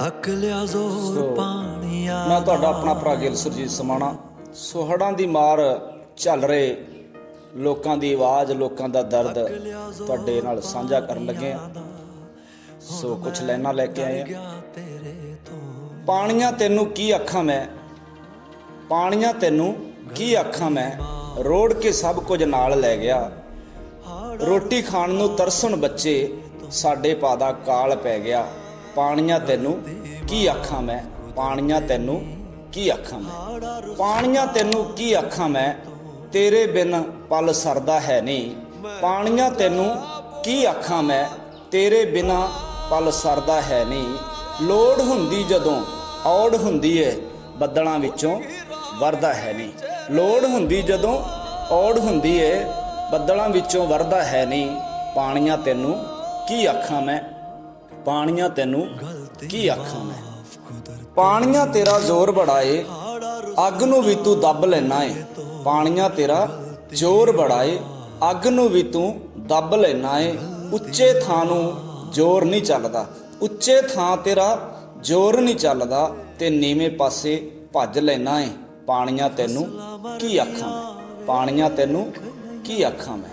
ਤੱਕ ਲਿਆ ਜ਼ੋਰ ਪਾਣੀਆਂ ਮੈਂ ਤੁਹਾਡਾ ਆਪਣਾ ਭਰਾ ਗਿਲ ਸੁਰਜੀਤ ਸਮਾਣਾ। ਸੋਹੜਾਂ ਦੀ ਮਾਰ ਝੱਲ ਰਹੇ ਲੋਕਾਂ ਦੀ ਆਵਾਜ਼ ਲੋਕਾਂ ਦਾ ਦਰਦ ਤੁਹਾਡੇ ਨਾਲ ਸਾਂਝਾ ਕਰਨ ਲੱਗੇ ਆ ਸੋ ਕੁਝ ਲੈਣਾ ਲੈ ਕੇ ਆਏ ਆ ਪਾਣੀਆਂ ਤੈਨੂੰ ਕੀ ਅੱਖਾਂ ਮੈਂ? ਪਾਣੀਆਂ ਤੈਨੂੰ ਕੀ ਅੱਖਾਂ ਮੈਂ? ਰੋੜ ਕੇ ਸਭ ਕੁਝ ਨਾਲ ਲੈ ਗਿਆ। ਰੋਟੀ ਖਾਣ ਨੂੰ ਤਰਸਣ ਬੱਚੇ ਸਾਡੇ ਪਾਦਾ ਕਾਲ ਪੈ ਗਿਆ। ਪਾਣੀਆਂ ਤੈਨੂੰ ਕੀ ਆਖਾਂ ਮੈਂ? ਪਾਣੀਆਂ ਤੈਨੂੰ ਕੀ ਆਖਾਂ ਮੈਂ? ਪਾਣੀਆਂ ਤੈਨੂੰ ਕੀ ਆਖਾਂ ਮੈਂ? ਤੇਰੇ ਬਿਨ ਪਲ ਸਰਦਾ ਹੈ ਨਹੀਂ। ਪਾਣੀਆਂ ਤੈਨੂੰ ਕੀ ਆਖਾਂ ਮੈਂ? ਤੇਰੇ ਬਿਨਾ ਪਲ ਸਰਦਾ ਹੈ ਨਹੀਂ। ਲੋੜ ਹੁੰਦੀ ਜਦੋਂ ਔੜ ਹੁੰਦੀ ਏ, ਬੱਦਲਾਂ ਵਿੱਚੋਂ ਵਰਦਾ ਹੈ ਨਹੀਂ। ਲੋੜ ਹੁੰਦੀ ਜਦੋਂ ਔੜ ਹੁੰਦੀ ਏ, ਬੱਦਲਾਂ ਵਿੱਚੋਂ ਵਰਦਾ ਹੈ ਨਹੀਂ। ਪਾਣੀਆਂ ਤੈਨੂੰ ਕੀ ਆਖਾਂ ਮੈਂ? ਪਾਣੀਆਂ ਤੈਨੂੰ ਕੀ ਆਖਾਂ ਮੈਂ? ਪਾਣੀਆਂ ਤੇਰਾ ਜ਼ੋਰ ਬੜਾ ਏ ਅੱਗ ਨੂੰ ਵੀ ਤੂੰ ਦੱਬ ਲੈਣਾ ਏ। ਪਾਣੀਆਂ ਤੇਰਾ ਜ਼ੋਰ ਬੜਾ ਏ ਅੱਗ ਨੂੰ ਵੀ ਤੂੰ ਦੱਬ ਲੈਣਾ ਏ। ਉੱਚੇ ਥਾਂ ਨੂੰ ਜ਼ੋਰ ਨਹੀਂ ਚੱਲਦਾ, ਉੱਚੇ ਥਾਂ ਤੇਰਾ ਜ਼ੋਰ ਨਹੀਂ ਚੱਲਦਾ ਤੇ ਨੀਵੇਂ ਪਾਸੇ ਭੱਜ ਲੈਣਾ ਏ। ਪਾਣੀਆਂ ਤੈਨੂੰ ਕੀ ਆਖਾਂ ਮੈਂ? ਪਾਣੀਆਂ ਤੈਨੂੰ ਕੀ ਆਖਾਂ ਮੈਂ?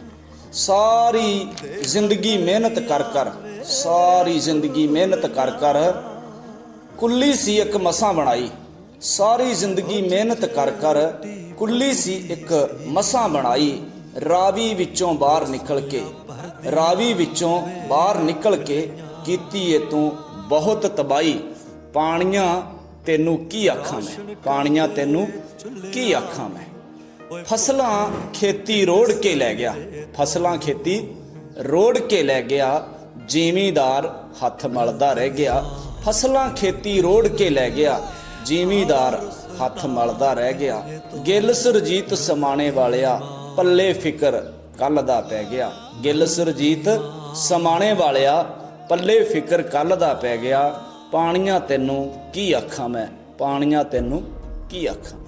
ਸਾਰੀ ਜ਼ਿੰਦਗੀ ਮਿਹਨਤ ਕਰ ਕਰ, ਸਾਰੀ ਜ਼ਿੰਦਗੀ ਮਿਹਨਤ ਕਰ ਕਰ ਕੁੱਲੀ ਸੀ ਇੱਕ ਮਸਾਂ ਬਣਾਈ। ਸਾਰੀ ਜ਼ਿੰਦਗੀ ਮਿਹਨਤ ਕਰ ਕਰ ਕੁੱਲੀ ਸੀ ਇੱਕ ਮਸਾਂ ਬਣਾਈ। ਰਾਵੀ ਵਿੱਚੋਂ ਬਾਹਰ ਨਿਕਲ ਕੇ, ਰਾਵੀ ਵਿੱਚੋਂ ਬਾਹਰ ਨਿਕਲ ਕੇ ਕੀਤੀ ਏ ਤੂੰ ਬਹੁਤ ਤਬਾਈ ਪਾਣੀਆਂ ਤੈਨੂੰ ਕੀ ਆਖਾਂ ਮੈਂ? ਪਾਣੀਆਂ ਤੈਨੂੰ ਕੀ ਆਖਾਂ ਮੈਂ? ਫਸਲਾਂ ਖੇਤੀ ਰੋੜ ਕੇ ਲੈ ਗਿਆ। ਫਸਲਾਂ ਖੇਤੀ ਰੋੜ ਕੇ ਲੈ ਗਿਆ। ਜ਼ਿਮੀਦਾਰ ਹੱਥ ਮਲਦਾ ਰਹਿ ਗਿਆ। ਫਸਲਾਂ ਖੇਤੀ ਰੋੜ ਕੇ ਲੈ ਗਿਆ। ਜ਼ਿਮੀਦਾਰ ਹੱਥ ਮਲਦਾ ਰਹਿ ਗਿਆ। ਗਿੱਲ ਸੁਰਜੀਤ ਸਮਾਣੇ ਵਾਲਿਆ ਪੱਲੇ ਫਿਕਰ ਕੱਲ ਦਾ ਪੈ ਗਿਆ। ਗਿੱਲ ਸੁਰਜੀਤ ਸਮਾਣੇ ਵਾਲਿਆ ਪੱਲੇ ਫਿਕਰ ਕੱਲ ਦਾ ਪੈ ਗਿਆ। ਪਾਣੀਆਂ ਤੈਨੂੰ ਕੀ ਆਖਾਂ ਮੈਂ? ਪਾਣੀਆਂ ਤੈਨੂੰ ਕੀ ਆਖਾਂ?